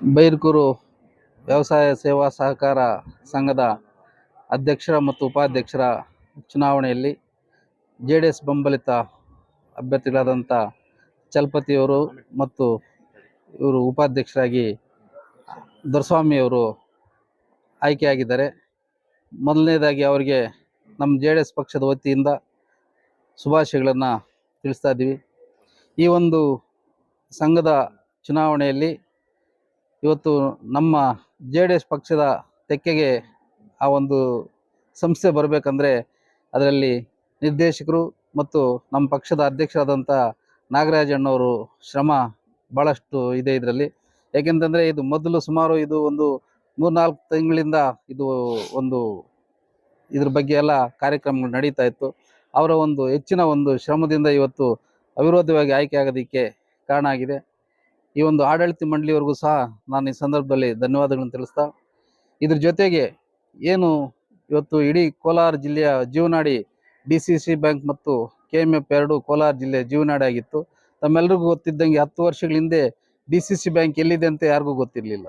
ಬೈರ್ಕೂರು ವ್ಯವಸಾಯ ಸೇವಾ ಸಹಕಾರ ಸಂಘದ ಅಧ್ಯಕ್ಷರ ಮತ್ತು ಉಪಾಧ್ಯಕ್ಷರ ಚುನಾವಣೆಯಲ್ಲಿ ಜೆ ಡಿ ಎಸ್ ಬೆಂಬಲಿತ ಅಭ್ಯರ್ಥಿಗಳಾದಂಥ ಚಲಪತಿಯವರು ಮತ್ತು ಇವರು ಉಪಾಧ್ಯಕ್ಷರಾಗಿ ದೊರಸ್ವಾಮಿಯವರು ಆಯ್ಕೆಯಾಗಿದ್ದಾರೆ. ಮೊದಲನೇದಾಗಿ ಅವರಿಗೆ ನಮ್ಮ ಜೆ ಡಿ ಎಸ್ ಪಕ್ಷದ ವತಿಯಿಂದ ಶುಭಾಶಯಗಳನ್ನು ತಿಳಿಸ್ತಾ ಇದ್ದೀವಿ. ಈ ಒಂದು ಸಂಘದ ಚುನಾವಣೆಯಲ್ಲಿ ಇವತ್ತು ನಮ್ಮ ಜೆ ಡಿ ಎಸ್ ಪಕ್ಷದ ತೆಕ್ಕೆಗೆ ಆ ಒಂದು ಸಂಸ್ಥೆ ಬರಬೇಕಂದ್ರೆ ಅದರಲ್ಲಿ ನಿರ್ದೇಶಕರು ಮತ್ತು ನಮ್ಮ ಪಕ್ಷದ ಅಧ್ಯಕ್ಷರಾದಂಥ ನಾಗರಾಜಣ್ಣವರು ಶ್ರಮ ಭಾಳಷ್ಟು ಇದೆ ಇದರಲ್ಲಿ. ಏಕೆಂತಂದರೆ ಇದು ಮೊದಲು ಸುಮಾರು ಇದು ಒಂದು ಮೂರ್ನಾಲ್ಕು ತಿಂಗಳಿಂದ ಇದು ಒಂದು ಇದ್ರ ಬಗ್ಗೆ ಎಲ್ಲ ಕಾರ್ಯಕ್ರಮಗಳು ನಡೀತಾ ಇತ್ತು. ಅವರ ಒಂದು ಹೆಚ್ಚಿನ ಒಂದು ಶ್ರಮದಿಂದ ಇವತ್ತು ಅವಿರೋಧವಾಗಿ ಆಯ್ಕೆ ಆಗೋದಕ್ಕೆ ಕಾರಣ ಆಗಿದೆ. ಈ ಒಂದು ಆಡಳಿತ ಮಂಡಳಿಯವರೆಗೂ ಸಹ ನಾನು ಈ ಸಂದರ್ಭದಲ್ಲಿ ಧನ್ಯವಾದಗಳನ್ನು ತಿಳಿಸ್ತಾ, ಇದ್ರ ಜೊತೆಗೆ ಏನು ಇವತ್ತು ಇಡೀ ಕೋಲಾರ ಜಿಲ್ಲೆಯ ಜೀವನಾಡಿ ಡಿ ಸಿ ಸಿ ಬ್ಯಾಂಕ್ ಮತ್ತು ಕೆ ಎಂ ಎಫ್ ಎರಡು ಕೋಲಾರ ಜಿಲ್ಲೆಯ ಜೀವನಾಡಿ ಆಗಿತ್ತು. ತಮ್ಮೆಲ್ಲರಿಗೂ ಗೊತ್ತಿದ್ದಂಗೆ ಹತ್ತು ವರ್ಷಗಳ ಹಿಂದೆ ಡಿ ಸಿ ಸಿ ಬ್ಯಾಂಕ್ ಎಲ್ಲಿದೆ ಅಂತ ಯಾರಿಗೂ ಗೊತ್ತಿರಲಿಲ್ಲ.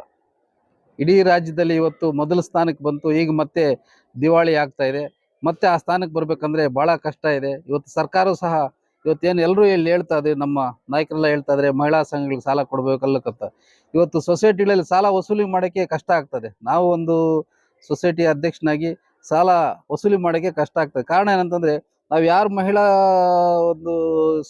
ಇಡೀ ರಾಜ್ಯದಲ್ಲಿ ಇವತ್ತು ಮೊದಲ ಸ್ಥಾನಕ್ಕೆ ಬಂತು, ಈಗ ಮತ್ತೆ ದಿವಾಳಿ ಆಗ್ತಾ ಇದೆ. ಮತ್ತೆ ಆ ಸ್ಥಾನಕ್ಕೆ ಬರಬೇಕಂದ್ರೆ ಭಾಳ ಕಷ್ಟ ಇದೆ. ಇವತ್ತು ಸರ್ಕಾರವು ಸಹ ಇವತ್ತೇನು ಎಲ್ಲರೂ ಇಲ್ಲಿ ಹೇಳ್ತಾ ಇದ್ರಿ, ನಮ್ಮ ನಾಯಕರೆಲ್ಲ ಹೇಳ್ತಾ ಇದ್ರೆ ಮಹಿಳಾ ಸಂಘಗಳಿಗೆ ಸಾಲ ಕೊಡಬೇಕಲ್ಲಕ್ಕಂತ ಇವತ್ತು ಸೊಸೈಟಿಗಳಲ್ಲಿ ಸಾಲ ವಸೂಲಿ ಮಾಡೋಕ್ಕೆ ಕಷ್ಟ ಆಗ್ತದೆ. ನಾವು ಒಂದು ಸೊಸೈಟಿ ಅಧ್ಯಕ್ಷನಾಗಿ ಸಾಲ ವಸೂಲಿ ಮಾಡೋಕ್ಕೆ ಕಷ್ಟ ಆಗ್ತದೆ. ಕಾರಣ ಏನಂತಂದ್ರೆ, ನಾವು ಯಾರು ಮಹಿಳಾ ಒಂದು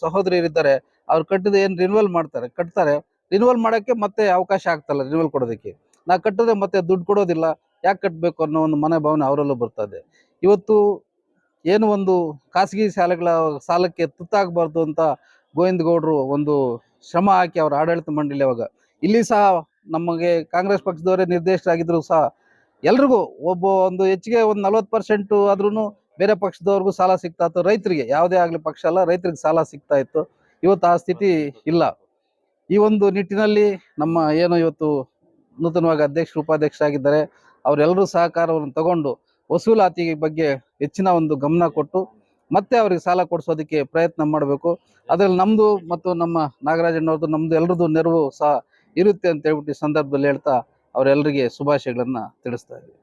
ಸಹೋದರಿಯರಿದ್ದಾರೆ ಅವ್ರು ಕಟ್ಟಿದ ಏನು ರಿನ್ಯೂವಲ್ ಮಾಡ್ತಾರೆ, ಕಟ್ತಾರೆ ರಿನ್ಯೂವಲ್ ಮಾಡೋಕ್ಕೆ ಮತ್ತೆ ಅವಕಾಶ ಆಗ್ತಲ್ಲ ರಿನ್ಯೂವಲ್ ಕೊಡೋದಕ್ಕೆ. ನಾವು ಕಟ್ಟಿದ್ರೆ ಮತ್ತೆ ದುಡ್ಡು ಕೊಡೋದಿಲ್ಲ, ಯಾಕೆ ಕಟ್ಟಬೇಕು ಅನ್ನೋ ಒಂದು ಮನೋಭಾವನೆ ಅವರಲ್ಲೂ ಬರ್ತದೆ ಇವತ್ತು ಏನು ಒಂದು ಖಾಸಗಿ ಶಾಲೆಗಳ ಸಾಲಕ್ಕೆ ತುತ್ತಾಗಬಾರ್ದು ಅಂತ ಗೋವಿಂದ ಗೌಡರು ಒಂದು ಶ್ರಮ ಹಾಕಿ ಅವರ ಆಡಳಿತ ಮಂಡಳಿ ಅವಾಗ. ಇಲ್ಲಿ ಸಹ ನಮಗೆ ಕಾಂಗ್ರೆಸ್ ಪಕ್ಷದವರೇ ನಿರ್ದೇಶಕರಾಗಿದ್ರು ಸಹ ಎಲ್ರಿಗೂ ಒಬ್ಬ ಒಂದು ಹೆಚ್ಚಿಗೆ ಒಂದು ನಲ್ವತ್ತು ಪರ್ಸೆಂಟು ಆದ್ರೂ ಬೇರೆ ಪಕ್ಷದವ್ರಿಗೂ ಸಾಲ ಸಿಗ್ತಾ ಇತ್ತು. ರೈತರಿಗೆ ಯಾವುದೇ ಆಗಲಿ ಪಕ್ಷ ಅಲ್ಲ, ರೈತರಿಗೆ ಸಾಲ ಸಿಗ್ತಾ ಇತ್ತು. ಇವತ್ತು ಆ ಸ್ಥಿತಿ ಇಲ್ಲ. ಈ ಒಂದು ನಿಟ್ಟಿನಲ್ಲಿ ನಮ್ಮ ಏನು ಇವತ್ತು ನೂತನವಾಗಿ ಅಧ್ಯಕ್ಷರು ಉಪಾಧ್ಯಕ್ಷರಾಗಿದ್ದಾರೆ. ಅವರೆಲ್ಲರೂ ಸಹಕಾರವನ್ನು ತಗೊಂಡು ವಸೂಲಾತಿ ಬಗ್ಗೆ ಹೆಚ್ಚಿನ ಒಂದು ಗಮನ ಕೊಟ್ಟು ಮತ್ತೆ ಅವರಿಗೆ ಸಾಲ ಕೊಡಿಸೋದಕ್ಕೆ ಪ್ರಯತ್ನ ಮಾಡಬೇಕು. ಅದರಲ್ಲಿ ನಮ್ಮದು ಮತ್ತು ನಮ್ಮ ನಾಗರಾಜಣ್ಣವ್ರದ್ದು ನಮ್ಮದು ಎಲ್ಲರದ್ದು ನೆರವು ಸಹ ಇರುತ್ತೆ ಅಂತ ಹೇಳ್ಬಿಟ್ಟು ಈ ಸಂದರ್ಭದಲ್ಲಿ ಹೇಳ್ತಾ ಅವರೆಲ್ಲರಿಗೆ ಶುಭಾಶಯಗಳನ್ನು ತಿಳಿಸ್ತಾ ಇದ್ದೀವಿ.